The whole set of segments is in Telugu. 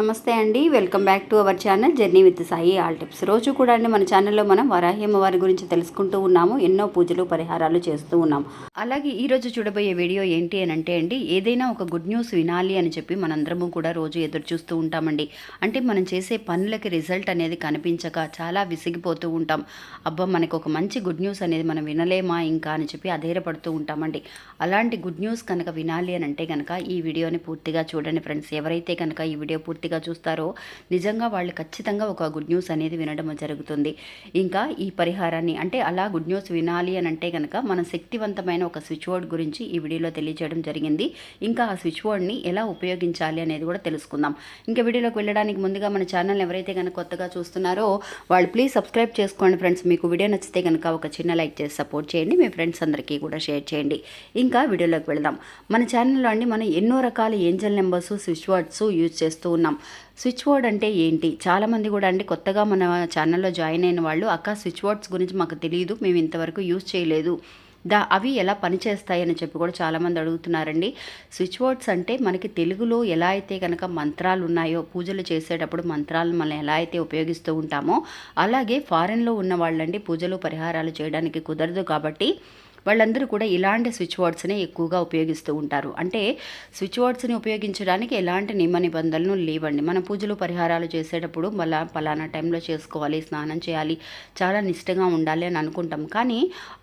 నమస్తే అండి welcome back to our channel journey with Sai all tips. రోజు కూడా అండి మన ఛానల్లో మనం వరాహ్యమ్మ వారి గురించి తెలుసుకుంటూ ఉన్నాము ఎన్నో పూజలు పరిహారాలు చేస్తూ ఉన్నాం అలాగే ఈరోజు చూడబోయే వీడియో ఏంటి అని అంటే అండి ఏదైనా ఒక గుడ్ న్యూస్ వినాలి అని చెప్పి మనందరము కూడా రోజు ఎదురు చూస్తూ ఉంటామండి. అంటే మనం చేసే పనులకి రిజల్ట్ అనేది కనిపించక చాలా విసిగిపోతూ ఉంటాం. అబ్బా మనకు ఒక మంచి గుడ్ న్యూస్ అనేది మనం వినలేమా ఇంకా అని చెప్పి అధైర్యపడుతూ ఉంటామండి. అలాంటి గుడ్ న్యూస్ కనుక వినాలి అని అంటే కనుక ఈ వీడియోని పూర్తిగా చూడండి ఫ్రెండ్స్. ఎవరైతే కనుక ఈ వీడియో పూర్తి పూర్తిగా చూస్తారో నిజంగా వాళ్ళు ఖచ్చితంగా ఒక గుడ్ న్యూస్ అనేది వినడం జరుగుతుంది. ఇంకా ఈ పరిహారాన్ని అంటే అలా గుడ్ న్యూస్ వినాలి అని అంటే కనుక మన శక్తివంతమైన ఒక స్విచ్ బోర్డ్ గురించి ఈ వీడియోలో తెలియజేయడం జరిగింది. ఇంకా ఆ స్విచ్ బోర్డ్ని ఎలా ఉపయోగించాలి అనేది కూడా తెలుసుకుందాం. ఇంకా వీడియోలోకి వెళ్ళడానికి ముందుగా మన ఛానల్ ఎవరైతే కనుక కొత్తగా చూస్తున్నారో వాళ్ళు ప్లీజ్ సబ్స్క్రైబ్ చేసుకోండి ఫ్రెండ్స్ మీకు వీడియో నచ్చితే కనుక ఒక చిన్న లైక్ చేసి సపోర్ట్ చేయండి. మీ ఫ్రెండ్స్ అందరికీ కూడా షేర్ చేయండి. ఇంకా వీడియోలోకి వెళదాం. మన ఛానల్లో అండి మనం ఎన్నో రకాల angel numbers switch boards use చేస్తూ ఉన్నాం. స్విచ్ బోర్డ్ అంటే ఏంటి? చాలామంది కూడా అండి కొత్తగా మన ఛానల్లో జాయిన్ అయిన వాళ్ళు అక్క స్విచ్ బోర్డ్స్ గురించి మాకు తెలియదు మేము ఇంతవరకు యూజ్ చేయలేదు. దా అవి ఎలా పనిచేస్తాయని చెప్పి కూడా చాలామంది అడుగుతున్నారండి. స్విచ్ బోర్డ్స్ అంటే మనకి తెలుగులో ఎలా అయితే కనుక మంత్రాలు ఉన్నాయో పూజలు చేసేటప్పుడు మంత్రాలు మనం ఎలా అయితే ఉపయోగిస్తూ ఉంటామో అలాగే ఫారెన్లో ఉన్న వాళ్ళండి పూజలు పరిహారాలు చేయడానికి కుదరదు కాబట్టి వాళ్ళందరూ కూడా ఇలాంటి స్విచ్ బోర్డ్స్నే ఎక్కువగా ఉపయోగిస్తూ ఉంటారు. అంటే స్విచ్ బోర్డ్స్ని ఉపయోగించడానికి ఎలాంటి నియమ నిబంధనలు లేవండి. మన పూజలు పరిహారాలు చేసేటప్పుడు మళ్ళా పలానా టైంలో చేసుకోవాలి స్నానం చేయాలి చాలా నిష్టగా ఉండాలి అని అనుకుంటాం. కానీ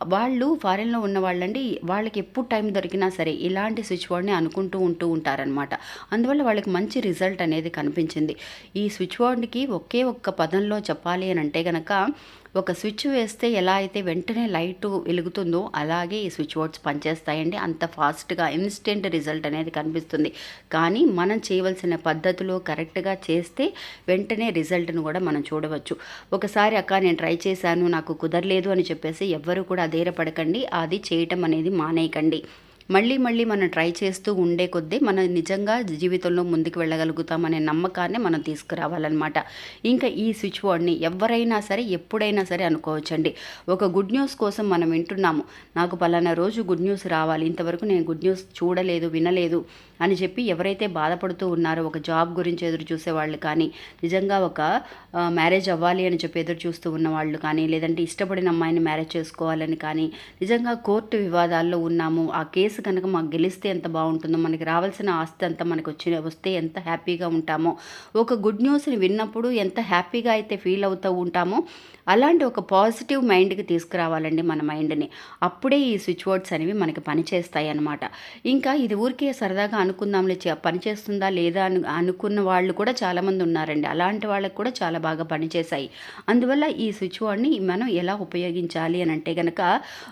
వాళ్ళు ఫారెన్లో ఉన్న వాళ్ళండి వాళ్ళకి ఎప్పుడు టైం దొరికినా సరే ఇలాంటి స్విచ్ బోర్డ్ని అనుకుంటూ ఉంటూ ఉంటారనమాట అందువల్ల వాళ్ళకి మంచి రిజల్ట్ అనేది కనిపించింది. ఈ స్విచ్ బోర్డ్కి ఒకే ఒక్క పదంలో చెప్పాలి అని అంటే కనుక ఒక స్విచ్ వేస్తే ఎలా అయితే వెంటనే లైట్ వెలుగుతుందో అలాగే ఈ స్విచ్ బోర్డ్స్ పనిచేస్తాయండి. అంత ఫాస్ట్గా ఇన్స్టెంట్ రిజల్ట్ అనేది కనిపిస్తుంది. కానీ మనం చేయవలసిన పద్ధతిలో కరెక్ట్గా చేస్తే వెంటనే రిజల్ట్ను కూడా మనం చూడవచ్చు. ఒకసారి అక్క నేను ట్రై చేశాను నాకు కుదరలేదు అని చెప్పేసి ఎవ్వరూ కూడా అధైర్యపడకండి. అది చేయటం అనేది మానేయకండి. మళ్ళీ మళ్ళీ మనం ట్రై చేస్తూ ఉండే కొద్దీ మనం నిజంగా జీవితంలో ముందుకు వెళ్ళగలుగుతామనే నమ్మకాన్ని మనం తీసుకురావాలన్నమాట. ఇంకా ఈ స్విచ్ బోర్డ్ని ఎవరైనా సరే ఎప్పుడైనా సరే అనుకోవచ్చండి. ఒక గుడ్ న్యూస్ కోసం మనం వింటున్నాము. నాకు పలానా రోజు గుడ్ న్యూస్ రావాలి. ఇంతవరకు నేను గుడ్ న్యూస్ చూడలేదు వినలేదు అని చెప్పి ఎవరైతే బాధపడుతూ ఉన్నారో ఒక జాబ్ గురించి ఎదురు చూసే వాళ్ళు కానీ నిజంగా ఒక మ్యారేజ్ అవ్వాలి అని చెప్పి ఎదురు చూస్తూ ఉన్న వాళ్ళు కానీ లేదంటే ఇష్టపడిన అమ్మాయిని మ్యారేజ్ చేసుకోవాలని కానీ నిజంగా కోర్టు వివాదాల్లో ఉన్నాము. ఆ కేసు కనుక మాకు గెలిస్తే ఎంత బాగుంటుందో మనకి రావాల్సిన ఆస్తి అంతా మనకు వచ్చి వస్తే ఎంత హ్యాపీగా ఉంటామో ఒక గుడ్ న్యూస్ని విన్నప్పుడు ఎంత హ్యాపీగా అయితే ఫీల్ అవుతూ ఉంటామో అలాంటి ఒక పాజిటివ్ మైండ్కి తీసుకురావాలండి మన మైండ్ని అప్పుడే ఈ స్విచ్ బోర్డ్స్ అనేవి మనకి పనిచేస్తాయి అన్నమాట ఇంకా ఇది ఊరికే సరదాగా అనుకుందాంలే పనిచేస్తుందా లేదా అను అనుకున్న వాళ్ళు కూడా చాలామంది ఉన్నారండి. అలాంటి వాళ్ళకి కూడా చాలా బాగా పనిచేశాయి. అందువల్ల ఈ స్విచ్ బోర్డ్ని మనం ఎలా ఉపయోగించాలి అని అంటే కనుక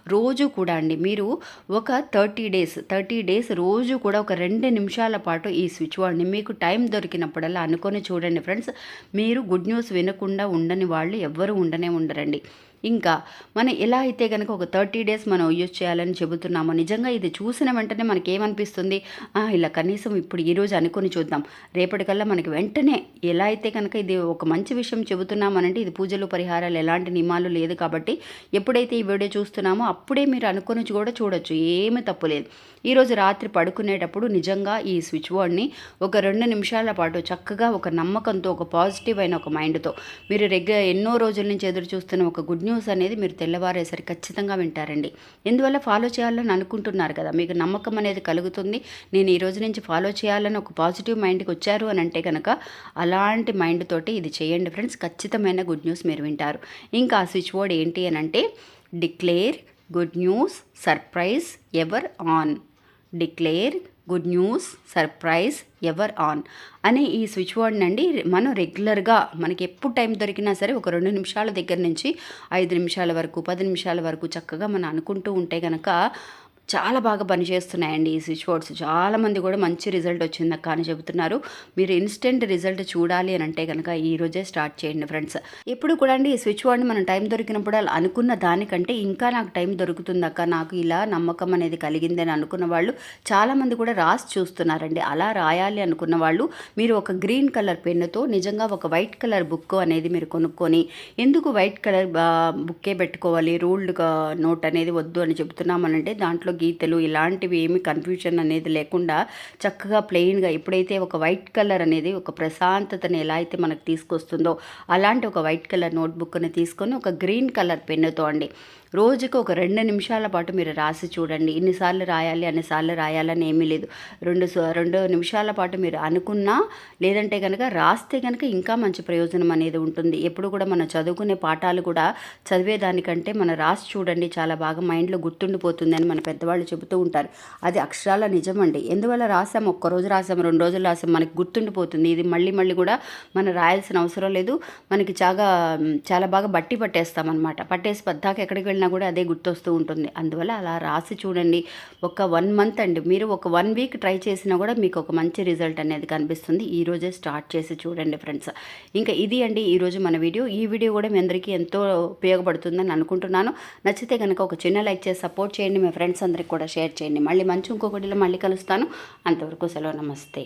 రోజు కూడా అండి మీరు ఒక thirty days days thirty days రోజు కూడా ఒక రెండు నిమిషాల పాటు ఈ స్విచ్ వాడిని మీకు టైం దొరికినప్పుడల్లా అనుకొని చూడండి ఫ్రెండ్స్ మీరు గుడ్ న్యూస్ వినకుండా ఉండని వాళ్ళు ఎవ్వరూ ఉండనే ఉండరండి. ఇంకా మనం ఎలా అయితే కనుక ఒక థర్టీ డేస్ మనం యూజ్ చేయాలని చెబుతున్నామో నిజంగా ఇది చూసిన వెంటనే మనకి ఏమనిపిస్తుంది ఇలా కనీసం ఇప్పుడు ఈరోజు అనుకొని చూద్దాం. రేపటికల్లా మనకి వెంటనే ఎలా అయితే కనుక ఇది ఒక మంచి విషయం చెబుతున్నామనంటే ఇది పూజలు పరిహారాలు ఎలాంటి నియమాలు లేదు కాబట్టి ఎప్పుడైతే ఈ వీడియో చూస్తున్నామో అప్పుడే మీరు అనుకొని కూడా చూడొచ్చు. ఏమీ తప్పులేదు ఈరోజు రాత్రి పడుకునేటప్పుడు నిజంగా ఈ స్విచ్ బోర్డ్ని ఒక రెండు నిమిషాల పాటు చక్కగా ఒక నమ్మకంతో ఒక పాజిటివ్ అయిన ఒక మైండ్తో మీరు రెగ్యులర్ ఎన్నో రోజుల నుంచి ఎదురు చూస్తున్న ఒక గుడ్ న్యూస్ అనేది మీరు తెల్లవారేసరికి ఖచ్చితంగా వింటారండి. ఎందువల్ల ఫాలో చేయాలని అనుకుంటున్నారు కదా మీకు నమ్మకం అనేది కలుగుతుంది. నేను ఈ రోజు నుంచి ఫాలో చేయాలని ఒక పాజిటివ్ మైండ్కి వచ్చారు అని అంటే కనుక అలాంటి మైండ్ తోటి ఇది చేయండి ఫ్రెండ్స్. ఖచ్చితమైన గుడ్ న్యూస్ మీరు వింటారు. ఇంకా ఆ స్విచ్ బోర్డ్ ఏంటి అని అంటే declare good news surprise ever on. Declare good news surprise ever on అనే ఈ స్విచ్ బోర్డ్ అండి మనం రెగ్యులర్గా మనకి ఎప్పుడు టైం దొరికినా సరే ఒక రెండు నిమిషాల దగ్గర నుంచి ఐదు నిమిషాల వరకు పది నిమిషాల వరకు చక్కగా మనం అనుకుంటూ ఉంటే కనుక చాలా బాగా పనిచేస్తున్నాయండి ఈ స్విచ్ బోర్డ్స్. చాలామంది కూడా మంచి రిజల్ట్ వచ్చిందక్క అని చెబుతున్నారు. మీరు ఇన్స్టెంట్ రిజల్ట్ చూడాలి అని అంటే కనుక ఈ రోజే స్టార్ట్ చేయండి ఫ్రెండ్స్. ఎప్పుడు కూడా అండి ఈ స్విచ్ బోర్డ్ని మనం టైం దొరికినప్పుడు అలా అనుకున్న దానికంటే ఇంకా నాకు టైం దొరుకుతుందక్క. నాకు ఇలా నమ్మకం అనేది కలిగింది అని అనుకున్న వాళ్ళు చాలామంది కూడా రాసి చూస్తున్నారండి. అలా రాయాలి అనుకున్న వాళ్ళు మీరు ఒక గ్రీన్ కలర్ పెన్నుతో నిజంగా ఒక వైట్ కలర్ బుక్ అనేది మీరు కొనుక్కొని ఎందుకు వైట్ కలర్ బుక్కే పెట్టుకోవాలి? రూల్డ్ నోట్ అనేది వద్దు అని చెబుతున్నామనంటే దాంట్లో గీతలు ఇలాంటివి ఏమి కన్ఫ్యూజన్ అనేది లేకుండా చక్కగా ప్లెయిన్గా ఎప్పుడైతే ఒక వైట్ కలర్ అనేది ఒక ప్రశాంతతని ఎలా అయితే మనకు తీసుకొస్తుందో అలాంటి ఒక వైట్ కలర్ నోట్బుక్ని తీసుకొని ఒక గ్రీన్ కలర్ పెన్నుతో అండి. రోజుకు ఒక రెండు నిమిషాల పాటు మీరు రాసి చూడండి. ఇన్నిసార్లు రాయాలి అన్నిసార్లు రాయాలని ఏమీ లేదు. రెండు స- రెండు నిమిషాల పాటు మీరు అనుకున్నా లేదంటే కనుక రాస్తే కనుక ఇంకా మంచి ప్రయోజనం అనేది ఉంటుంది. ఎప్పుడు కూడా మనం చదువుకునే పాఠాలు కూడా చదివేదానికంటే మనం రాసి చూడండి చాలా బాగా మైండ్లో గుర్తుండిపోతుందని మన పెద్ద పెద్దవాళ్ళు చెబుతూ ఉంటారు. అది అక్షరాల నిజమండి. ఎందువల్ల రాసాం? ఒక్కరోజు రాసాం రెండు రోజులు రాసాం మనకి గుర్తుండిపోతుంది. ఇది మళ్ళీ మళ్ళీ కూడా మనం రాయాల్సిన అవసరం లేదు. మనకి చాలా చాలా బాగా బట్టి పట్టేస్తాం అనమాట పట్టేసి పద్దాక ఎక్కడికి వెళ్ళినా కూడా అదే గుర్తొస్తూ ఉంటుంది. అందువల్ల అలా రాసి చూడండి. ఒక వన్ మంత్ అండి. మీరు ఒక వన్ వీక్ ట్రై చేసినా కూడా మీకు ఒక మంచి రిజల్ట్ అనేది కనిపిస్తుంది. ఈ రోజే స్టార్ట్ చేసి చూడండి ఫ్రెండ్స్. ఇంకా ఇది అండి ఈరోజు మన వీడియో. ఈ వీడియో కూడా మీ అందరికీ ఎంతో ఉపయోగపడుతుందని అనుకుంటున్నాను. నచ్చితే కనుక ఒక చిన్న లైక్ చేసి సపోర్ట్ చేయండి మీ ఫ్రెండ్స్ అందరికి కూడా షేర్ చేయండి. మళ్ళీ మంచి ఇంకొకటిలో మళ్ళీ కలుస్తాను. అంతవరకు సెలవు నమస్తే.